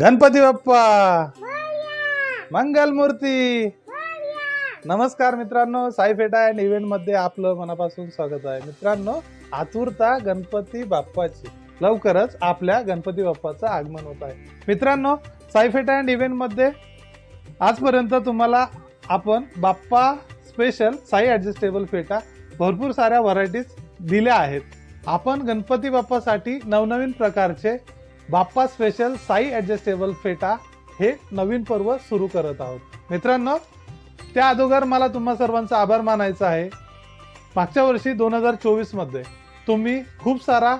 गणपती बाप्पा. मंगल मूर्ती नमस्कार मित्रांनो साई फेटा अँड इव्हेंटमध्ये आपलं मनापासून स्वागत आहे. मित्रांनो आतुरता गणपती बाप्पाची. लवकरच आपल्या गणपती बाप्पाचं आगमन होत आहे. मित्रांनो साई फेटा अँड इव्हेंटमध्ये आजपर्यंत तुम्हाला आपण बाप्पा स्पेशल साई ॲडजस्टेबल फेटा भरपूर साऱ्या व्हरायटीज दिल्या आहेत. आपण गणपती बाप्पासाठी नवनवीन प्रकारचे बाप्पा स्पेशल साई ॲडजस्टेबल फेटा हे नवीन पर्व सुरू करत आहोत. मित्रांनो त्या अगोदर मला तुम्हा सर्वांचा आभार मानायचा आहे. मागच्या वर्षी दोन हजार चोवीसमध्ये तुम्ही खूप सारा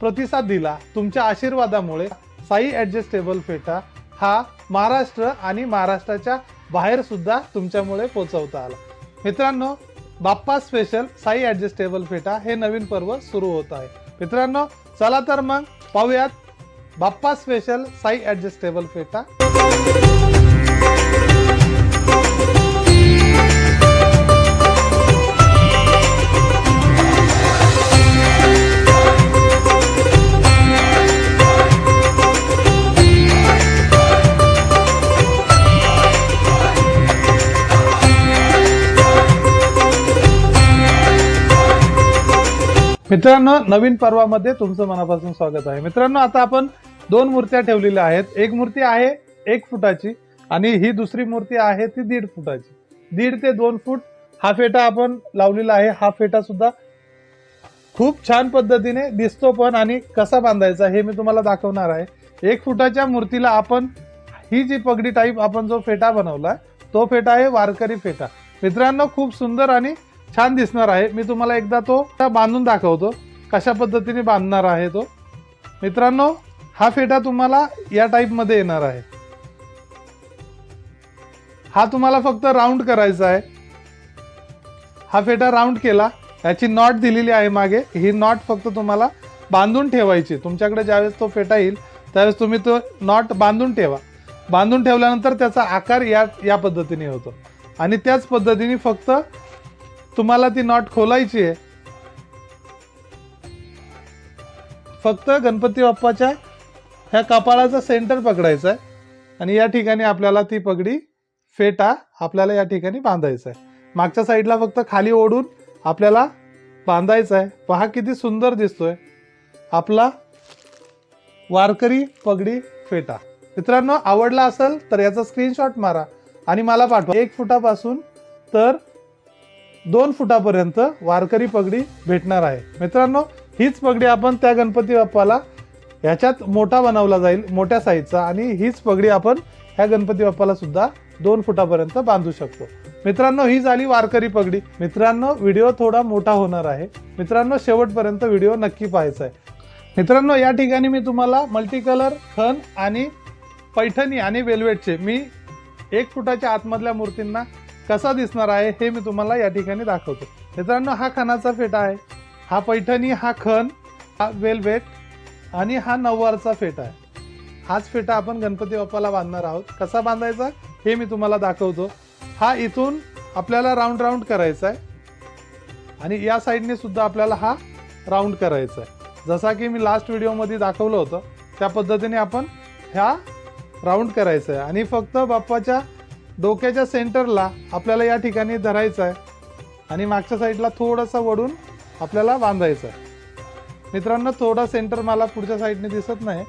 प्रतिसाद दिला. तुमच्या आशीर्वादामुळे साई ॲडजस्टेबल फेटा हा महाराष्ट्र आणि महाराष्ट्राच्या बाहेरसुद्धा तुमच्यामुळे पोचवता आला. मित्रांनो बाप्पा स्पेशल साई ॲडजस्टेबल फेटा हे नवीन पर्व सुरू होत आहे. मित्रांनो चला तर मग पाहूयात बाप्पा स्पेशल साई ॲडजस्टेबल फेटा. मित्रांनो नवीन पर्वामध्ये तुमचं मनापासून स्वागत आहे. मित्रांनो आता आपण दोन मूर्त्या ठेवलेल्या आहेत. एक मूर्ती आहे एक फुटाची आणि ही दुसरी मूर्ती आहे ती दीड फुटाची. दीड ते दोन फूट हा फेटा आपण लावलेला आहे. हा फेटा सुद्धा खूप छान पद्धतीने दिसतो पण आणि कसा बांधायचा हे मी तुम्हाला दाखवणार आहे. एक फुटाच्या मूर्तीला आपण ही जी पगडी टाईप आपण जो फेटा बनवला तो फेटा आहे वारकरी फेटा. मित्रांनो खूप सुंदर आणि छान दिसणार आहे. मी तुम्हाला एकदा तो बांधून दाखवतो कशा पद्धतीने बांधणार आहे तो. मित्रांनो हा फेटा तुम्हाला या टाईपमध्ये येणार आहे. हा तुम्हाला फक्त राऊंड करायचा आहे. हा फेटा राऊंड केला. याची नॉट दिलेली आहे मागे. ही नॉट फक्त तुम्हाला बांधून ठेवायची तुमच्याकडे ज्यावेळेस तो फेटा येईल त्यावेळेस तुम्ही तो नॉट बांधून ठेवा. बांधून ठेवल्यानंतर त्याचा आकार या या पद्धतीने होतो. आणि त्याच पद्धतीने फक्त तुम्हाला ती नॉट खोलायची आहे. फक्त गणपती बाप्पाच्या ह्या कपाळाचा सेंटर पकडायचा आहे. आणि या ठिकाणी आपल्याला ती पगडी फेटा आपल्याला या ठिकाणी बांधायचा आहे. मागच्या साईडला फक्त खाली ओढून आपल्याला बांधायचा आहे. पहा किती सुंदर दिसतोय. आपला वारकरी पगडी फेटा. मित्रांनो आवडला असेल तर याचा स्क्रीनशॉट मारा आणि मला पाठवा. एक फुटापासून तर दोन फुटापर्यंत वारकरी पगडी भेटणार आहे. मित्रांनो हीच पगडी आपण त्या गणपती बाप्पाला ह्याच्यात मोठा बनवला जाईल मोठ्या साईजचा. आणि हीच पगडी आपण ह्या गणपती बाप्पाला सुद्धा दोन फुटापर्यंत बांधू शकतो. मित्रांनो ही झाली वारकरी पगडी. मित्रांनो व्हिडिओ थोडा मोठा होणार आहे. मित्रांनो शेवटपर्यंत व्हिडिओ नक्की पाहायचा आहे. मित्रांनो या ठिकाणी मी तुम्हाला मल्टी कलर खण आणि पैठणी आणि वेल्वेटचे मी एक फुटाच्या आतमधल्या मूर्तींना कसा दिसणार आहे हे मी तुम्हाला या ठिकाणी दाखवतो. मित्रांनो हा खणाचा फेटा आहे. हा पैठणी हा खण हा वेल्वेट आणि हा नऊवारचा फेटा आहे. हाच फेटा आपण गणपती बाप्पाला बांधणार आहोत. कसा बांधायचा? हे मी तुम्हाला दाखवतो. हा इथून आपल्याला राऊंड राऊंड करायचा आहे. आणि या साईडने सुद्धा आपल्याला हा राऊंड करायचा आहे. जसा की मी लास्ट व्हिडिओमध्ये दाखवलं होतं त्या पद्धतीने आपण ह्या राऊंड करायचं आहे. आणि फक्त बाप्पाच्या डोक्याच्या सेंटरला आपल्याला या ठिकाणी धरायचं आहे. आणि मागच्या साईडला थोडंसं वडून आपल्याला बांधायचं आहे. मित्रांनो थोडा सेंटर मला पुढच्या साईडने दिसत नाही.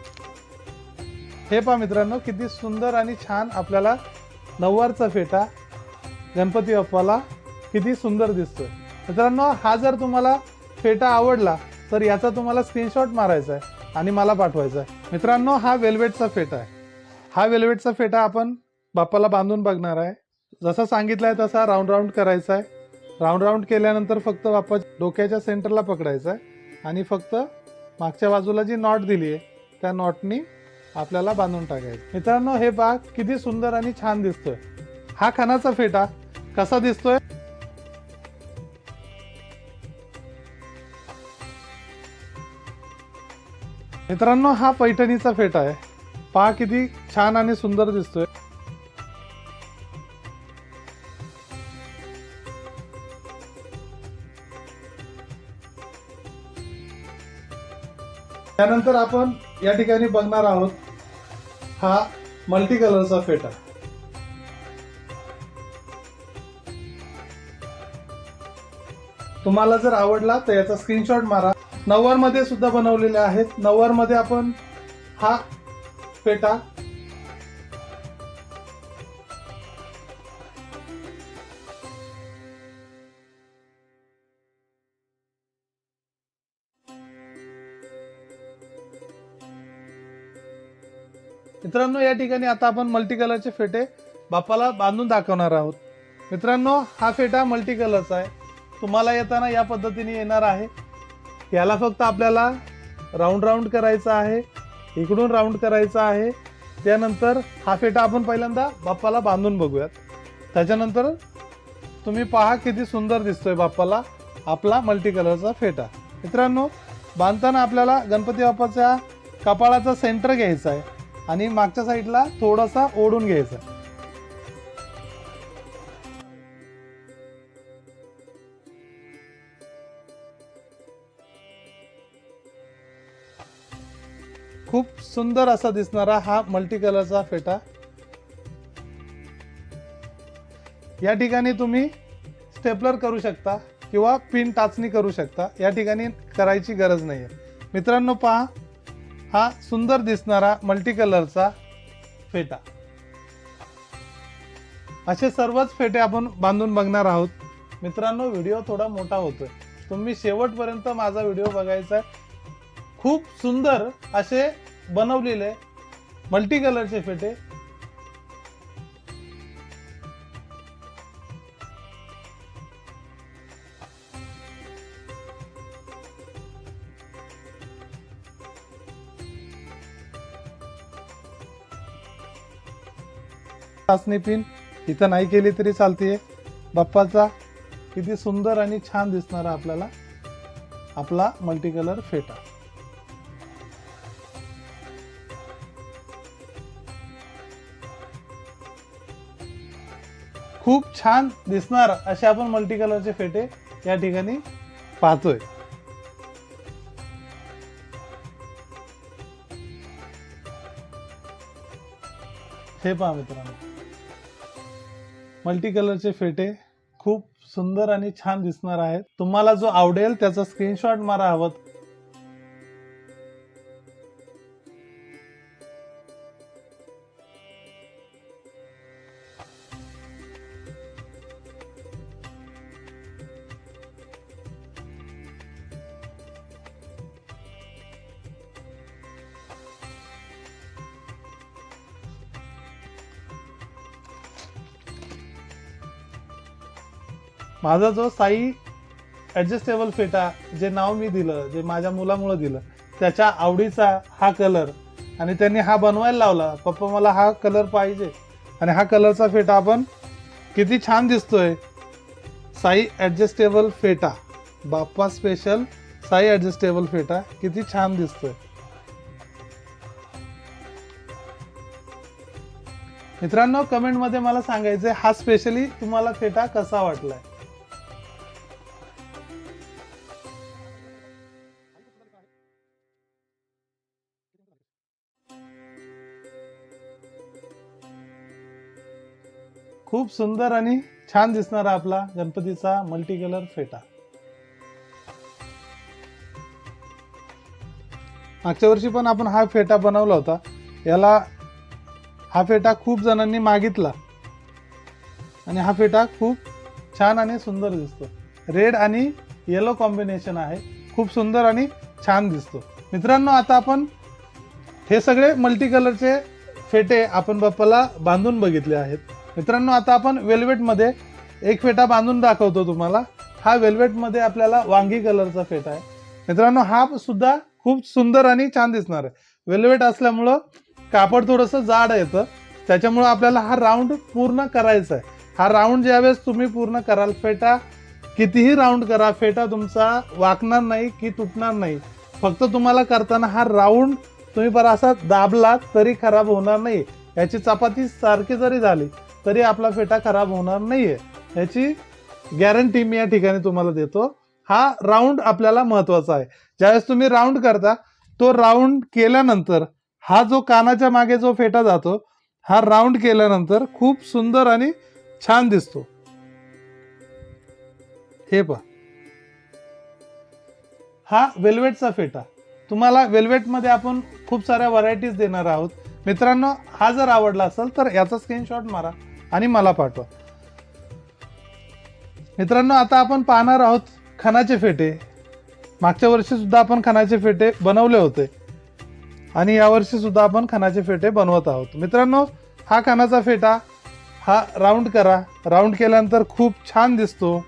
हे पहा मित्रांनो किती सुंदर आणि छान आपल्याला नऊवारचा फेटा गणपती बाप्पाला किती सुंदर दिसतो मित्रांनो हा जर तुम्हाला फेटा आवडला तर याचा तुम्हाला स्क्रीनशॉट मारायचा आहे आणि मला पाठवायचा आहे. मित्रांनो हा वेल्वेटचा फेटा आहे. हा वेल्वेटचा फेटा आपण बाप्पाला बांधून बघणार आहे. जसं सांगितलं आहे तसा राऊंड राऊंड करायचा आहे. राऊंड राऊंड केल्यानंतर फक्त बाप्पा डोक्याच्या सेंटरला पकडायचा आहे. आणि फक्त मागच्या बाजूला जी नॉट दिली आहे त्या नॉटनी आपल्याला बांधून टाकायचं. मित्रांनो हे बाग किती सुंदर आणि छान दिसतोय. हा खणाचा फेटा कसा दिसतोय? मित्रांनो हा पैठणीचा फेटा आहे. पहा किती छान आणि सुंदर दिसतोय. त्यानंतर आपण या ठिकाणी बघणार आहोत हा मल्टी कलरचा फेटा. तुम्हाला जर आवडला तर याचा स्क्रीनशॉट मारा. नऊवारमध्ये सुद्धा बनवलेले आहेत. नऊवारमध्ये आपण हा फेटा मित्रांनो या ठिकाणी आता आपण मल्टी कलरचे फेटे बाप्पाला बांधून दाखवणार आहोत. मित्रांनो हा फेटा मल्टी कलरचा आहे. तुम्हाला येताना या पद्धतीने येणार आहे. याला फक्त आपल्याला राऊंड राऊंड करायचा आहे. इकडून राऊंड करायचा आहे. त्यानंतर हा फेटा आपण पहिल्यांदा बाप्पाला बांधून बघूयात. त्याच्यानंतर तुम्ही पहा किती सुंदर दिसतोय बाप्पाला आपला मल्टी कलरचा फेटा. मित्रांनो बांधताना आपल्याला गणपती बाप्पाच्या कपाळाचा सेंटर घ्यायचा आहे. आणि मागच्या साईडला थोडासा ओढून घ्यायचा. खूप सुंदर असा दिसणारा हा मल्टी कलरचा फेटा. या ठिकाणी तुम्ही स्टेपलर करू शकता किंवा पिन टाचणी करू शकता. या ठिकाणी करायची गरज नाही आहे मित्रांनो पहा हा सुंदर दिसणारा मल्टी कलरचा फेटा. असे सर्वच फेटे आपण बांधून बघणार आहोत. मित्रांनो व्हिडिओ थोडा मोठा होतोय. तुम्ही शेवटपर्यंत माझा व्हिडिओ बघायचा आहे. खूप सुंदर असे बनवलेले मल्टी कलरचे फेटे चाचणी पिन. इथं नाही केली तरी चालते बाप्पाचा किती सुंदर आणि छान दिसणारा आपल्याला. आपला मल्टी कलर फेटा. खूप छान दिसणार असे आपण मल्टी कलरचे फेटे या ठिकाणी पाहतोय. हे पहा मित्रांनो. मल्टी कलरचे फेटे खूप सुंदर आणि छान दिसणार आहेत. तुम्हाला जो आवडेल त्याचा स्क्रीनशॉट मारा हवं. माझा जो साई ॲडजस्टेबल फेटा जे नाव मी दिलं जे माझ्या मुलामुळं दिलं त्याच्या आवडीचा हा कलर आणि त्यांनी हा बनवायला लावला पप्पा मला हा कलर पाहिजे आणि हा कलरचा फेटा आपण किती छान दिसतोय. साई ॲडजस्टेबल फेटा बाप्पा स्पेशल साई ॲडजस्टेबल फेटा किती छान दिसतोय. मित्रांनो कमेंटमध्ये मला सांगायचं हा स्पेशली तुम्हाला फेटा कसा वाटलाय? खूप सुंदर आणि छान दिसणारा आपला गणपतीचा मल्टी कलर फेटा. मागच्या वर्षी पण आपण हा फेटा बनवला होता. याला हा फेटा खूप जणांनी मागितला. आणि हा फेटा खूप छान आणि सुंदर दिसतो. रेड आणि येलो कॉम्बिनेशन आहे. खूप सुंदर आणि छान दिसतो. मित्रांनो आता आपण हे सगळे मल्टी कलरचे फेटे आपण बाप्पाला बांधून बघितले आहेत. मित्रांनो आता आपण वेल्वेटमध्ये एक फेटा बांधून दाखवतो तुम्हाला. हा वेल्वेटमध्ये आपल्याला वांगी कलरचा फेटा आहे. मित्रांनो हा सुद्धा खूप सुंदर आणि छान दिसणार आहे. वेल्वेट असल्यामुळं कापड थोडंसं जाड येतं. त्याच्यामुळं आपल्याला हा राऊंड पूर्ण करायचा आहे. हा राऊंड ज्यावेळेस तुम्ही पूर्ण कराल फेटा कितीही राऊंड करा फेटा तुमचा वाकणार नाही की तुटणार नाही. फक्त तुम्हाला करताना हा राऊंड तुम्ही बरा असा दाबला तरी खराब होणार नाही. याची चपाती सारखी जरी झाली तरी आपला फेटा खराब होणार नाहीये. याची गॅरंटी मी या ठिकाणी तुम्हाला देतो. हा राऊंड आपल्याला महत्त्वाचा आहे. ज्यावेळेस तुम्ही राऊंड करता तो राऊंड केल्यानंतर हा जो कानाच्या मागे जो फेटा जातो हा राऊंड केल्यानंतर खूप सुंदर आणि छान दिसतो. हे पहा. हा वेल्वेटचा फेटा. तुम्हाला वेल्वेटमध्ये आपण खूप साऱ्या व्हरायटीज देणार आहोत. मित्रांनो हा जर आवडला असेल तर याचा स्क्रीनशॉट मारा. आणि मला पाठवा. मित्रांनो आता आपण पाहणार आहोत खणाचे फेटे. मागच्या वर्षी सुद्धा आपण खणाचे फेटे बनवले होते. आणि यावर्षीसुद्धा आपण खणाचे फेटे बनवत आहोत. मित्रांनो हा खणाचा फेटा हा राऊंड करा. राऊंड केल्यानंतर खूप छान दिसतो.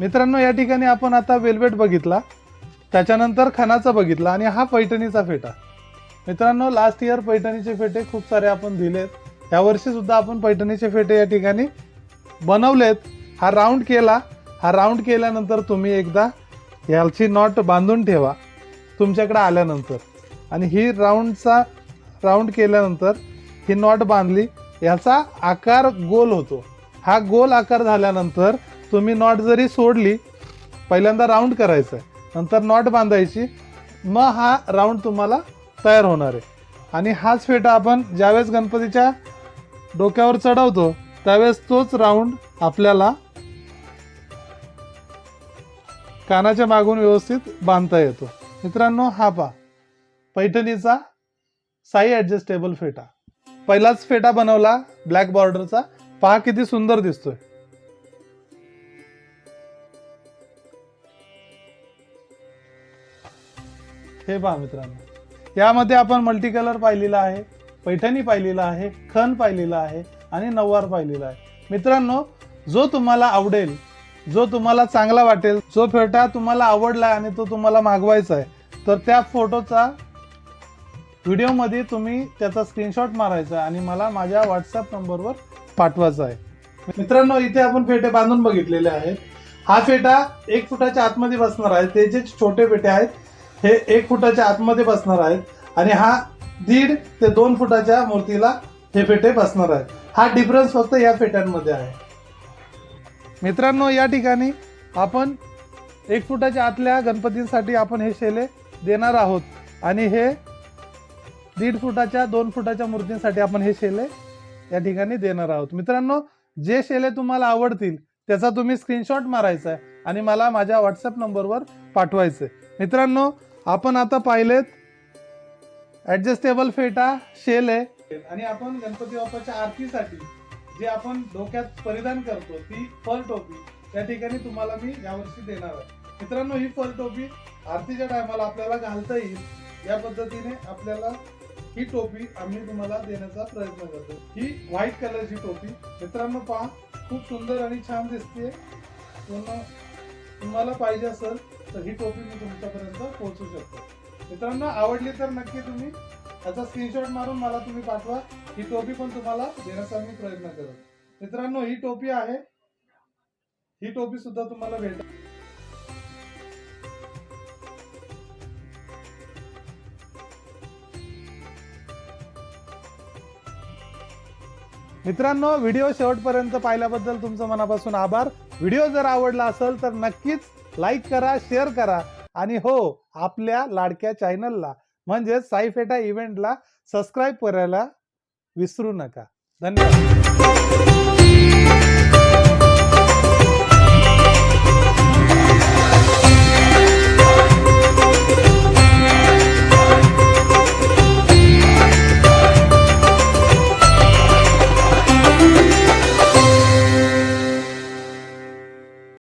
मित्रांनो या ठिकाणी आपण आता वेल्वेट बघितला. त्याच्यानंतर खणाचा बघितला आणि हा पैठणीचा फेटा. मित्रांनो लास्ट इयर पैठणीचे फेटे खूप सारे आपण दिलेत. यावर्षी सुद्धा आपण पैठणीचे फेटे या ठिकाणी बनवलेत. हा राऊंड केला. हा राऊंड केल्यानंतर तुम्ही एकदा याची नॉट बांधून ठेवा. तुमच्याकडे आल्यानंतर. आणि ही राऊंडचा राऊंड केल्यानंतर ही नॉट बांधली. याचा आकार गोल होतो. हा गोल आकार झाल्यानंतर तुम्ही नॉट जरी सोडली पहिल्यांदा राऊंड करायचं आहे नंतर नॉट बांधायची. मग हा राऊंड तुम्हाला तयार होणार आहे. आणि हाच फेटा आपण ज्यावेळेस गणपतीच्या डोक्यावर चढवतो त्यावेळेस तोच राऊंड आपल्याला कानाच्या मागून व्यवस्थित बांधता येतो. मित्रांनो हा पा पैठणीचा साई ॲडजस्टेबल फेटा. पहिलाच फेटा बनवला ब्लॅक बॉर्डरचा पहा किती सुंदर दिसतोय. हे पहा मित्रांनो. यामध्ये आपण मल्टी कलर पाहिलेला आहे पैठणी पाहिलेला आहे खण पाहिलेला आहे आणि नववार पाहिलेला आहे. मित्रांनो जो तुम्हाला आवडेल जो तुम्हाला चांगला वाटेल जो फेटा तुम्हाला आवडला आणि तो तुम्हाला मागवायचा आहे तर त्या फोटोचा व्हिडिओमध्ये तुम्ही त्याचा स्क्रीनशॉट मारायचा आणि मला माझ्या व्हॉट्सअप नंबरवर पाठवायचा आहे. मित्रांनो इथे आपण फेटे बांधून बघितलेले आहेत. हा फेटा एक फुटाच्या आतमध्ये बसणार आहे. ते जे छोटे फेटे आहेत हे एक फुटाच्या आतमध्ये बसणार आहेत आणि हा दीड ते दोन फुटाच्या मूर्तीला हे फेटे बसणार आहेत हा डिफरन्स फक्त या फेट्यांमध्ये आहे. मित्रांनो या ठिकाणी आपण एक फुटाच्या आतल्या गणपतींसाठी आपण हे शेले देणार आहोत. आणि हे दीड फुटाच्या दोन फुटाच्या मूर्तींसाठी आपण हे शेले या ठिकाणी देणार आहोत. मित्रांनो जे शेले तुम्हाला आवडतील त्याचा तुम्ही स्क्रीनशॉट मारायचा आहे आणि मला माझ्या व्हॉट्सअप नंबरवर पाठवायचं आहे. मित्रांनो आपण आता पाहिलेत ऍडजस्टेबल फेटा शेल. आहे आणि आपण गणपती बाप्पाच्या आरतीसाठी जे आपण डोक्यात परिधान करतो ती फल टोपी त्या ठिकाणी तुम्हाला मी यावर्षी देणार आहे. मित्रांनो ही फल टोपी आरतीच्या टायमाला आपल्याला घालता येईल. या पद्धतीने आपल्याला ही टोपी आम्ही तुम्हाला देण्याचा प्रयत्न करतो. ही व्हाईट कलरची टोपी. मित्रांनो पहा खूप सुंदर आणि छान दिसते पूर्ण तुम्हाला पाहिजे असेल तर ही टोपी मी तुमच्यापर्यंत पोहोचू शकतो. मित्रांनो आवडली तर नक्की तुम्ही त्याचा स्क्रीनशॉट मारून मला तुम्ही पाठवा. ही टोपी पण तुम्हाला देण्याचा मी प्रयत्न करेन. मित्रांनो ही टोपी आहे. ही टोपी सुद्धा तुम्हाला भेटेल मित्रांनो व्हिडिओ शेवटपर्यंत पाहिल्याबद्दल तुमचं मनापासून आभार. व्हिडिओ जर आवडला असेल तर नक्कीच लाईक करा शेअर करा. आणि हो आपल्या लाडक्या चॅनलला म्हणजेच साईफेटा इव्हेंटला सबस्क्राईब करायला विसरू नका. धन्यवाद.